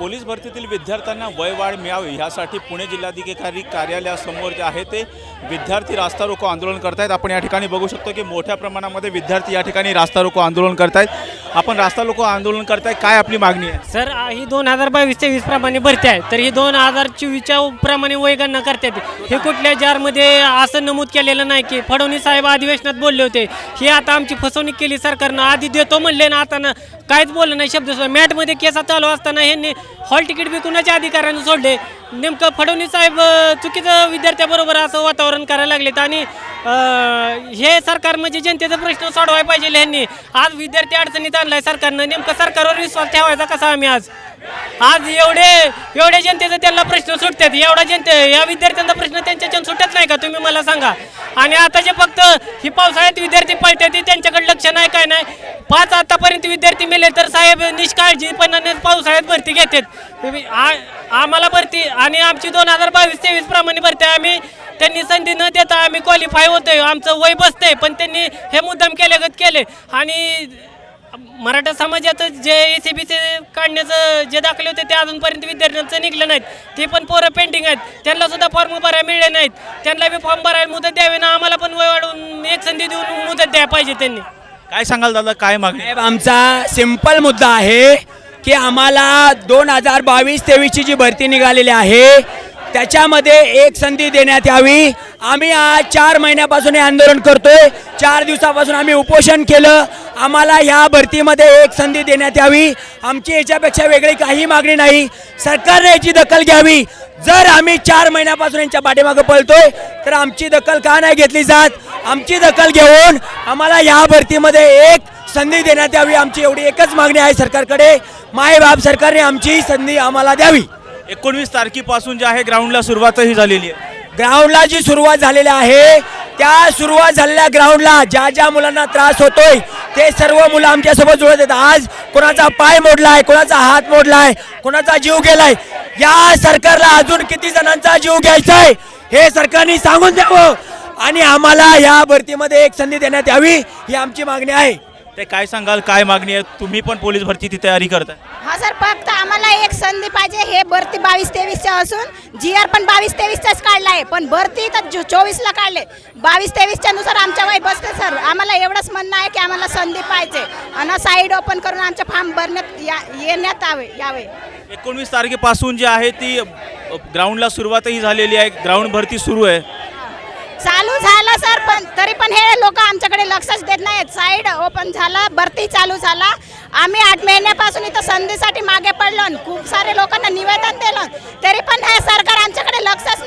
Police भरतीतील विद्यार्थ्यांना वयवाढ मिळावी ह्यासाठी पुणे जिल्हाधिकारी कार्यालयासमोर जे आहे ते विद्यार्थी रास्ता रोको आंदोलन करतायत. आपण या ठिकाणी बघू शकतो की मोठ्या प्रमाणामध्ये विद्यार्थी या ठिकाणी रास्ता रोको आंदोलन करतायत. आपण रास्ता लोक आंदोलन करताय काय आपली मागणी आहे? सर आ- ही दोन हजार बावीस तेवीस प्रमाणे भरती आहे तर ही दोन हजार चोवीसच्या प्रमाणे वयगणना करतात हे कुठल्या जारमध्ये असं नमूद केलेलं नाही की फडणवीस साहेब अधिवेशनात बोलले होते. ही आता आमची फसवणूक केली सरकारनं. आधी देतो म्हणले ना आता ना काहीच बोललं नाही शब्द मॅटमध्ये केसा चालू असताना ह्यांनी हॉल तिकीट विकूनच्या अधिकाऱ्यानं सोडले. नेमकं फडणवीस साहेब चुकीचं विद्यार्थ्याबरोबर असं वातावरण करायला लागलेत आणि हे सरकार म्हणजे जनतेचा प्रश्न सोडवायला पाहिजे ह्यांनी. आज विद्यार्थी अडचणीत आणलाय सरकारनं. नेमकं सरकारवर विश्वास ठेवायचा कसा आम्ही आज? आज एवढे एवढ्या जनतेचा त्यांना प्रश्न सुटतात. एवढा जनते या विद्यार्थ्यांचा प्रश्न त्यांच्याच्यान सुटत नाही का? तुम्ही मला सांगा. आणि आता जे फक्त ही पावसाळ्यात विद्यार्थी पळतात ते त्यांच्याकडे लक्ष नाही काय नाही. पाच आतापर्यंत विद्यार्थी मेले तर साहेब निष्काळजीपणाने पावसाळ्यात भरती घेतात. आम्हाला भरती आणि आमची दोन हजार बावीस तेवीस प्रमाणे भरती आम्ही त्यांनी संधी न देता आम्ही क्वालिफाय होतोय. आमचं वय बसतंय पण त्यांनी हे मुद्दाम केल्यागत केले. आणि मराठा समाजात जे ए सी बी काढण्याचं जे दाखले होते ते अजूनपर्यंत विद्यार्थ्यांचं निघलं नाहीत. ते पण पोरं पेंटिंग आहेत. त्यांना सुद्धा फॉर्म भरायला मिळले नाहीत. त्यांना बी फॉर्म भरायला मुदत द्यावी ना आम्हाला पण वय वाढवून एक संधी देऊन मुदत द्यायला पाहिजे त्यांनी. काय सांगाल दादा? काय मागणी? साहेब आमचा सिंपल मुद्दा आहे की आम्हाला दोन हजार बावीस तेवीसची जी भरती निघालेली आहे त्याच्यामध्ये एक संधी देण्यात यावी. आम्ही आज चार महिन्यापासून हे आंदोलन करतोय. चार दिवसापासून आम्ही उपोषण केलं. आम्हाला ह्या भरतीमध्ये एक संधी देण्यात यावी. आमची याच्यापेक्षा वेगळी काही मागणी नाही. सरकारने याची दखल घ्यावी. जर आम्ही चार महिन्यापासून यांच्या पाठीमागं पळतोय तर आमची दखल का नाही घेतली जात? आमची दखल घेऊन आम्हाला या भरतीमध्ये एक संधी देण्यात यावी. आमची एवढी एकच मागणी आहे सरकारकडे. मायबाप सरकारने आमची संधी आम्हाला द्यावी. एकोणवीस तारखेपासून जे आहे ग्राउंडला सुरुवातही झालेली आहे. ग्राउंडला जी सुरुवात झालेली आहे त्या सुरुवात झालेल्या ग्राउंडला ज्या ज्या मुलांना त्रास होतोय ते सर्व मुलं आमच्यासोबत जुळत आहेत. आज कोणाचा पाय मोडलाय कोणाचा हात मोडलाय कोणाचा जीव गेलाय या सरकारला अजून किती जणांचा जीव घ्यायचा आहे हे सरकारने सांगून द्यावं. आणि आम्हाला या भरतीमध्ये एक संधी देण्यात यावी ही आमची मागणी आहे. ते काय सांगाल काय मागणी आहे? तुम्ही पण पोलीस भरतीची तयारी करताय. हा सर फक्त आम्हाला एक संधी पाहिजे हे भरती बावीस तेवीसच्या असून जी आर पण बावीस तेवीसचाच काढला आहे. पण भरती तर चोवीसला काढले. बावीस तेवीसच्या नुसार आमच्या वय बसते सर. आम्हाला एवढंच म्हणणं आहे की आम्हाला संधी पाहिजे. आणि साईड ओपन करून आमचे फॉर्म भरण्यात या येण्यात यावे यावे. एकोणवीस तारखेपासून जी आहे ती ग्राउंडला सुरुवातही झालेली आहे. ग्राउंड भरती सुरू आहे. चालू झालं सर पण तरी पण हे लोक आमच्याकडे लक्षच देत नाहीत. साईड ओपन झाला भरती चालू झाला. आम्ही आठ महिन्यापासून इथं संधीसाठी मागे पडलो आणि खूप सारे लोकांना निवेदन दिलं. तरी पण हे सरकार आमच्याकडे लक्षच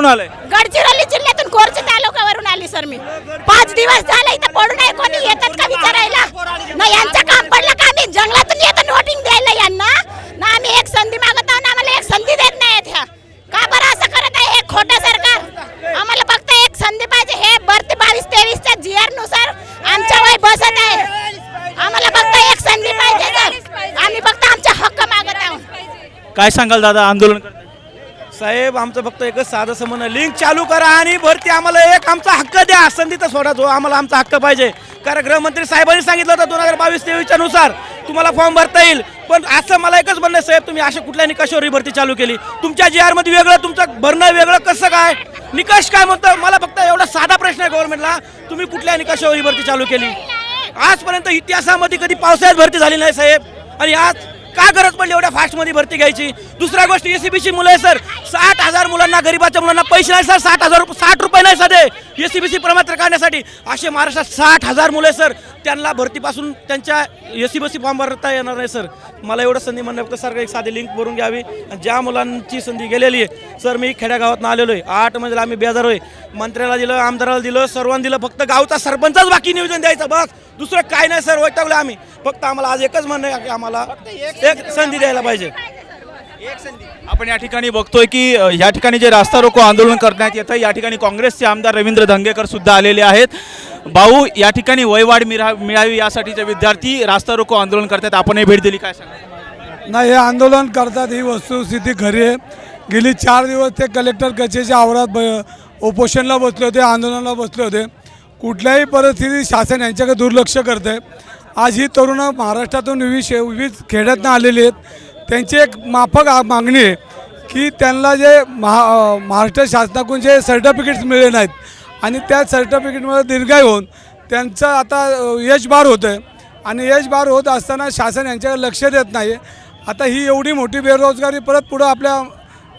कुठून आलाय. गडचिरोली जिल्ह्यातून कोरची तालुक्यावरून आली सर मी. पाच दिवस झाले इथं पडून आहे कोणी येतात का विचारायला? ना यांचं काम पडलं का आम्ही जंगलातून येतो वोटिंग द्यायला यांना? ना आम्ही एक संधी मागत आहोत आम्हाला एक संधी देत नाहीत ह्या. का बरं असं करत आहे हे खोटं सरकार? आम्हाला फक्त एक संधी पाहिजे हे भरती बावीस तेवीसच्या जी आरनुसार आमच्या वय बसत आहे. आम्हाला फक्त एक संधी पाहिजे सर. आम्ही फक्त आमचे हक्क मागत आहोत. काय सांगाल दादा आंदोलन साहेब आमचं फक्त एकच साधं समन लिंक चालू करा आणि भरती आम्हाला एक आमचा हक्क द्या. संधी तर सोडा जो आम्हाला आमचा हक्क पाहिजे. कारण गृहमंत्री साहेबांनी सांगितलं होतं दोन हजार बावीस तेवीसच्या नुसार तुम्हाला फॉर्म भरता येईल. पण असं मला एकच म्हणणं साहेब तुम्ही अशा कुठल्या निकषावर ही भरती चालू केली. तुमच्या जी आरमध्ये वेगळं तुमचं भरणं वेगळं कसं काय? निकष काय म्हणतं? मला फक्त एवढा साधा प्रश्न आहे गव्हर्नमेंटला तुम्ही कुठल्या निकषावर ही भरती चालू केली. आजपर्यंत इतिहासामध्ये कधी पावसाळ्यात भरती झाली नाही साहेब. आणि आज का गरज पडली एवढ्या फास्टमध्ये भरती घ्यायची? दुसऱ्या गोष्ट एसीबीची मुलं आहे सर. साठ हजार मुलांना गरीबाच्या मुलांना पैसे नाही सर साठ हजार रुपये साठ रुपये नाही साधे एसीबीसी प्रमात्र काढण्यासाठी असे महाराष्ट्रात साठ हजार मुलं आहे सर. त्यांना भरतीपासून त्यांच्या एसीबीसी फॉर्म भरता येणार नाही सर. मला एवढं संधी म्हणणं फक्त सर एक साधी लिंक भरून घ्यावी. आणि ज्या मुलांची संधी गेलेली आहे सर मी खेड्यागावात आलेलो आहे. आठ म्हणजे आम्ही बेजार होय. मंत्र्याला दिलं आमदाराला दिलं सर्वांना दिलं. फक्त गावचा सरपंचच बाकी नियोजन द्यायचं बस. दुसरं काय नाही सर वैतागलं आम्ही. फक्त आम्हाला आज एकच म्हणणं आहे की आम्हाला एक संधी द्यायला पाहिजे. आपण या ठिकाणी बघतोय की अ, या ठिकाणी जे रास्ता रोको आंदोलन करण्यात येतं या ठिकाणी काँग्रेसचे आमदार रवींद्र धंगेकर सुद्धा आलेले आहेत. भाऊ या ठिकाणी वयवाढ मिरा मिळावी यासाठीचे विद्यार्थी रास्ता रोको आंदोलन करतात आपणही भेट दिली काय सांगा नाही हे आंदोलन करतात ही वस्तुस्थिती खरी आहे. गेली चार दिवस ते कलेक्टर कचेरीच्या आवारात ब उपोषणला बसले होते आंदोलनाला बसले होते. कुठल्याही परिस्थितीत शासन यांच्याकडे दुर्लक्ष करत आहे आज ही तरुणं महाराष्ट्रातून विविध शे विविध खेड्यातनं आलेली आहेत. त्यांची एक माफक मागणी आहे की त्यांना जे महा महाराष्ट्र शासनाकडून जे सर्टिफिकेट्स मिळले नाहीत आणि त्या सर्टिफिकेटमुळे दीर्घाय होऊन त्यांचं आता यश बार होतं आहे आणि यश बार होत असताना शासन यांच्याकडे लक्ष देत नाही आता ही एवढी मोठी बेरोजगारी परत पुढं आपल्या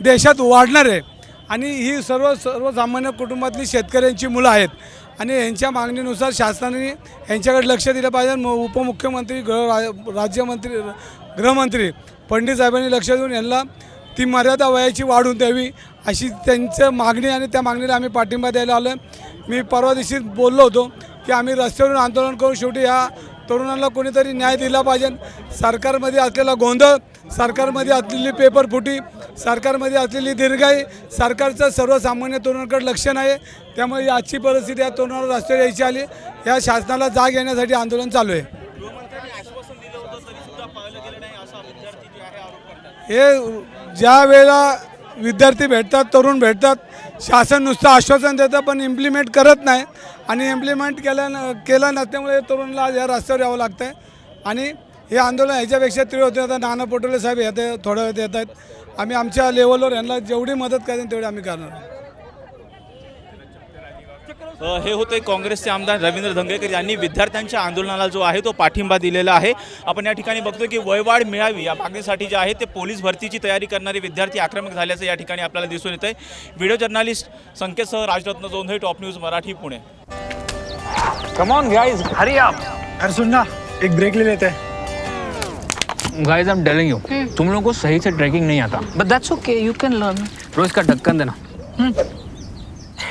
देशात वाढणार आहे. आणि ही सर्व सर्वसामान्य कुटुंबातली शेतकऱ्यांची मुलं आहेत. आणि यांच्या मागणीनुसार शासनाने यांच्याकडे लक्ष दिलं पाहिजे. म- उपमुख्यमंत्री गृह राज्यमंत्री गृहमंत्री पंडित साहेबांनी लक्ष देऊन यांना ती मर्यादा वयाची वाढवून द्यावी अशी त्यांचं मागणी आणि त्या मागणीला आम्ही पाठिंबा द्यायला आलो मी परवा दिवशी बोललो होतो की आम्ही रस्त्यावरून आंदोलन करून शेवटी ह्या तरुणांना कोणीतरी न्याय दिला पाहिजे. सरकारमध्ये असलेला गोंधळ सरकारमध्ये असलेली पेपर फुटी सरकारमध्ये असलेली दीर्घाई सरकारचं सर्वसामान्य तरुणांकडे लक्ष नाही. त्यामुळे याची परिस्थिती या तरुणाला रस्त्यावर यायची आली. या शासनाला जाग येण्यासाठी आंदोलन चालू आहे. हे ज्या वेळेला विद्यार्थी भेटतात तरुण भेटतात शासन नुसतं आश्वासन देतं पण इम्प्लिमेंट करत नाही. आणि इम्प्लिमेंट केलं केलं नसल्यामुळे तरुणला या रस्त्यावर यावं लागतं आहे आणि हे आंदोलन ह्याच्यापेक्षा तीव्र होते. आता नाना पटोले साहेब येते थोड्या वेळात येत आहेत. आम्ही आमच्या लेवलवर यांना जेवढी मदत करेन तेवढी आम्ही करणार आहोत. हे होते काँग्रेसचे आमदार रवींद्र धंगेकर यांनी विद्यार्थ्यांच्या आंदोलनाला जो आहे तो पाठिंबा दिलेला आहे. आपण या ठिकाणी बघतो की वयवाढ मिळावी या मागणीसाठी जे आहे ते पोलीस भरतीची तयारी करणारे विद्यार्थी आक्रमक झाल्याचं या ठिकाणी आपल्याला दिसून येत आहे video journalist संकेतसह Rajratna Jondhale top news Marathi Pune. Come on guys hurry up अरे सुन ना एक ब्रेक ले लेते. हैं guys I am telling you तुम लोगों को सही से ट्रैकिंग नहीं आता. But that's okay you can learn रोज का ढक्कन देना.